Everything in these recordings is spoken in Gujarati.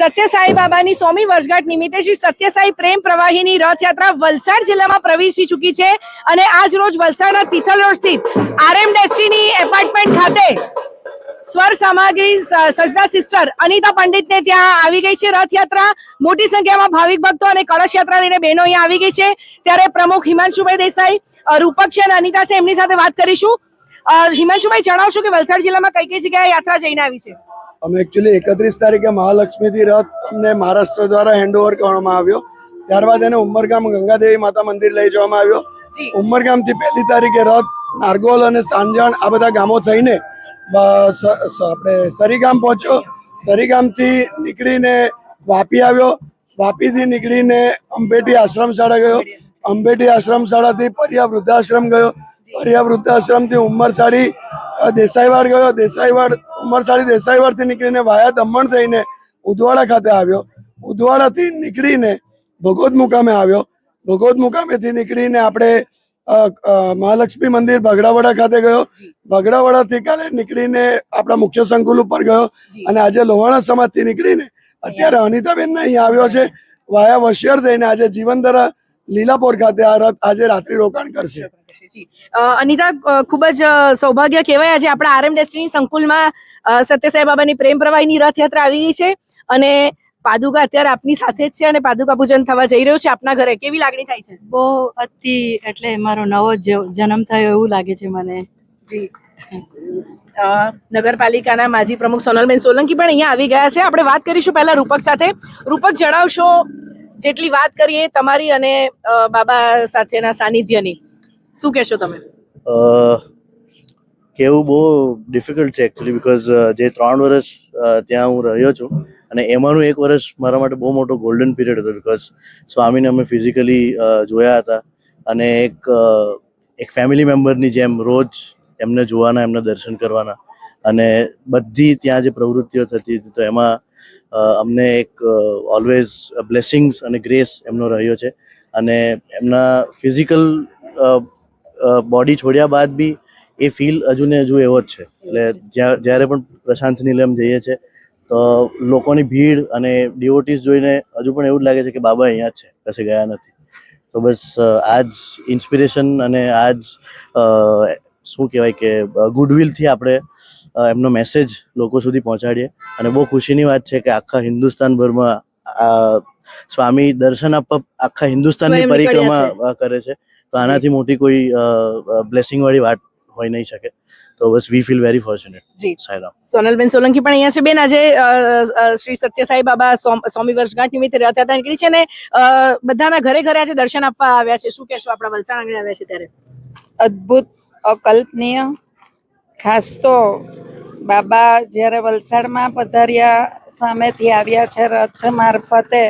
સત્યસાઈ બાબાની સ્વામી વર્ષગાંઠ નિમિત્તે શ્રી સત્યસાઈ પ્રેમ પ્રવાહીની રથયાત્રા વલસાડ જિલ્લામાં પ્રવેશી ચૂકી છે અને આજ રોજ વલસાડના તિથલ રોડ સ્થિત આરએમ ડેસ્ટિની એપાર્ટમેન્ટ ખાતે સ્વર સામગ્રી સજદા સિસ્ટર અનિતા પંડિતને ત્યાં આવી ગઈ છે રથયાત્રા. મોટી સંખ્યામાં ભાવિક ભક્તો અને કળશ યાત્રા લઈને બહેનો અહીંયા આવી ગઈ છે. ત્યારે પ્રમુખ હિમાંશુભાઈ દેસાઈ રૂપક છે અને અનિતા છે, એમની સાથે વાત કરીશું. હિમાંશુભાઈ, જણાવશો કે વલસાડ જિલ્લામાં કઈ કઈ જગ્યાએ યાત્રા જઈને આવી છે? અમે એકચ્યુઅલી એકત્રીસ તારીખે મહાલક્ષ્મીથી રથ અમને મહારાષ્ટ્ર દ્વારા હેન્ડઓવર કરવામાં આવ્યો. ત્યારબાદ એને ઉમરગામ ગંગાદેવી માતા મંદિર લઈ જવામાં આવ્યો. ઉમરગામથી પહેલી તારીખે રથ નારગોલ અને સાંજણ આ બધા ગામો થઈને આપણે સરીગામ પહોંચ્યો. સરીગામથી નીકળીને વાપી આવ્યો. વાપીથી નીકળીને અંબેટી આશ્રમ શાળા ગયો. અંબેટી આશ્રમ શાળાથી પરિયા વૃદ્ધાશ્રમ ગયો. પરિયા વૃદ્ધાશ્રમથી ઉમરસાડી દેસાઈવાડ ગયો. દેસાઈવાડ ઉમરસાડી દેસાઈવાડથી નીકળીને વાયા દમણ થઈને ઉદવાડા ખાતે આવ્યો. ઉદવાડાથી નીકળીને ભગવત મુકામે આવ્યો. ભગવત મુકામેથી નીકળીને આપણે મહાલક્ષ્મી મંદિર ભગડાવાડા ખાતે ગયો. બગડાવાડાથી કાલે નીકળીને આપણા મુખ્ય સંકુલ ઉપર ગયો અને આજે લોહાણા સમાજથી નીકળીને અત્યારે અનિતાબેન અહીંયા આવ્યો છે. વાયા વશિયર થઈને આજે જીવનધરા લીલાપોર ખાતે આ રથ આજે રાત્રિ રોકાણ કરશે. જી. અ, અનિતા ખૂબ જ સૌભાગ્ય કહેવાય આજે આપણા આરએમ ડેસ્ટિની સંકુલમાં સત્ય સત્યસાઈ બાબાની પ્રેમ પ્રવાહીની રથયાત્રા આવી ગઈ છે અને પાદુકા અત્યારે આપની સાથે જ છે અને પાદુકા પૂજન થવા જઈ રહ્યું છે આપના ઘરે. કેવી લાગણી થાય છે? બહુ અતિ એટલે મારો નવો જ- જન્મ થયો એવું લાગે છે મને. જી. અ, નગરપાલિકાના માજી પ્રમુખ સોનલબેન સોલંકી પણ અહીંયા આવી ગયા છે. આપણે વાત કરીશું પહેલા રૂપક સાથે. રૂપક જણાવશો જેટલી વાત કરીએ તમારી અને બાબા સાથેના સાનિધ્યની, શું કહેશો તમે? કેવું બહુ ડિફિકલ્ટ છે એકચ્યુઅલી બીકોઝ જે ત્રણ વર્ષ ત્યાં હું રહ્યો છું અને એમાંનું એક વર્ષ મારા માટે બહુ મોટો ગોલ્ડન પીરિયડ હતો બિકોઝ સ્વામીને અમે ફિઝિકલી જોયા હતા અને એક એક ફેમિલી મેમ્બરની જેમ રોજ એમને જોવાના, એમને દર્શન કરવાના અને બધી ત્યાં જે પ્રવૃત્તિઓ થતી હતી તો એમાં અમને એક ઓલવેઝ બ્લેસિંગ્સ અને ગ્રેસ એમનો રહ્યો છે. અને એમના ફિઝિકલ બોડી છોડ્યા બાદ બી એ ફીલ હજુ ને હજુ એવો જ છે. એટલે જ્યાં જ્યારે પણ પ્રશાંતની લેમ જઈએ છીએ તો લોકોની ભીડ અને ડિવોટીસ જોઈને હજુ પણ એવું જ લાગે છે કે બાબા અહીંયા જ છે કશે ગયા નથી. તો બસ આ જ ઇન્સ્પિરેશન અને આ જ શું કહેવાય કે ગુડવિલથી આપણે એમનો મેસેજ લોકો સુધી પહોંચાડીએ. અને બહુ ખુશીની વાત છે કે આખા હિન્દુસ્તાનભરમાં આ સ્વામી દર્શન આપવા આખા હિન્દુસ્તાનની પરિક્રમા કરે છે. તો આનાથી મોટી કોઈ બ્લેસિંગ વાળી વાત હોઈ નહીં શકે. તો બસ we feel very fortunate ji. Sairam Sonalben Solanki પણ અહીંયા છે. બેન આજે શ્રી સત્ય સત્યસાઈ બાબા સ્વામી વર્ષગાંઠ નિમિત્તે રથયાત્રા નીકળી છે ને બધાના ઘરે ઘરે આજે દર્શન આપવા આવ્યા છે. શું કહેશો? આપણા વલસાડ આંગણે આવ્યા છે ત્યારે. અદ્ભુત અકલ્પનીય ખાસ તો બાબા જ્યારે વલસાડમાં પધાર્યા સામેથી આવ્યા છે રથ મારફતે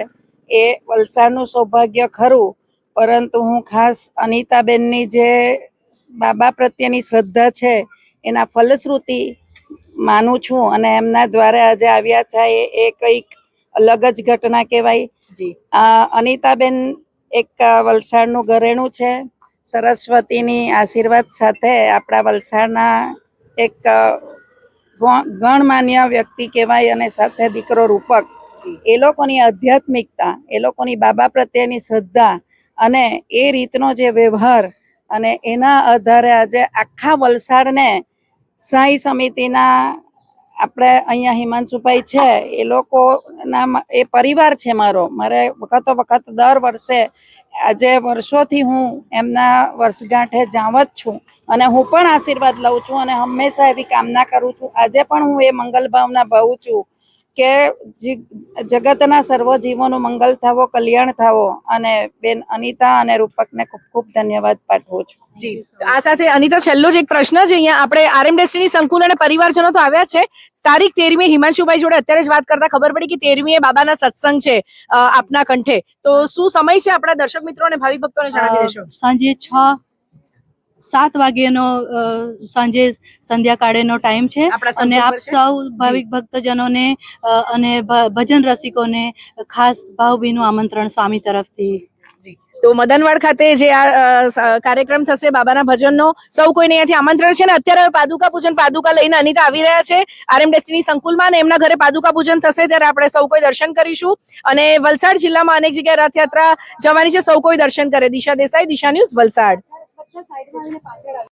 એ વલસાડનું સૌભાગ્ય ખરું. પરંતુ હું ખાસ અનિતાબેનની જે બાબા પ્રત્યેની શ્રદ્ધા છે એના ફલશ્રુતિ માનું છું અને એમના દ્વારા આજે આવ્યા છે એ એ કંઈક અલગ જ ઘટના કહેવાય. જી. અનિતાબેન એક વલસાડનું ઘરેણું છે. સરસ્વતીની આશીર્વાદ સાથે આપણા વલસાડના એક ગણ- ગણમાન્ય વ્યક્તિ કહેવાય અને સાથે દીકરો રૂપક. એ લોકોની આધ્યાત્મિકતા એ લોકોની બાબા પ્રત્યેની શ્રદ્ધા અને એ રીતનો જે વ્યવહાર અને એના આધારે આજે આખા વલસાડને સાંઈ સમિતિના આપણે અહીંયા હિમાંશુભાઈ છે એ લોકોના મ- એ પરિવાર છે મારો. મારે વખતો વખત દર વર્ષે, આજે વર્ષોથી હું એમના વર્ષગાંઠે જાવ જ છું અને હું પણ આશીર્વાદ લઉં છું અને હંમેશા એવી કામના કરું છું. આજે પણ હું એ મંગલ ભાવના ભાવું છું. કે જગતના સર્વ જીવોનું મંગલ થાવો કલ્યાણ થાવો અને બેન અનિતા અને રૂપકને ખૂબ ખૂબ ધન્યવાદ પાઠવું છું. જી. આ સાથે અનિતા છેલ્લો જ એક પ્રશ્ન છે. અહીંયા આપણે આરએમ ડેસ્ટિની સંકુલ અને પરિવારજનો તો આવ્યા છે. તારીખ તેરમી હિમાંશુભાઈ જોડે અત્યારે જ વાત કરતા ખબર પડી કે તેરમી એ બાબાના સત્સંગ છે આપના કંઠે. તો શું સમય છે આપણા દર્શક મિત્રો અને ભાવિક ભક્તોને જણાવી દેશો? સાંજે છ સાત વાગ્યાનો સાંજે સંધ્યાકાળેનો ટાઈમ છે અને આપ સૌ ભાવિક ભક્તજનોને અને ભજન રસિકોને ખાસ ભાવભીનું આમંત્રણ સ્વામી તરફથી. તો મદનવાડ ખાતે જે આ કાર્યક્રમ થશે બાબાના ભજનનો સૌ કોઈને અહીંયાથી આમંત્રણ છે ને અત્યારે પાદુકા પૂજન પાદુકા લઈને અનિતા આવી રહ્યા છે આરએમ ડેસ્ટિની સંકુલમાં અને એમના ઘરે પાદુકા પૂજન થશે ત્યારે આપણે સૌ કોઈ દર્શન કરીશું. અને વલસાડ જિલ્લામાં અનેક જગ્યાએ રથયાત્રા જવાની છે સૌ કોઈ દર્શન કરે. દિશા દેસાઈ દિશા ન્યૂઝ વલસાડ. no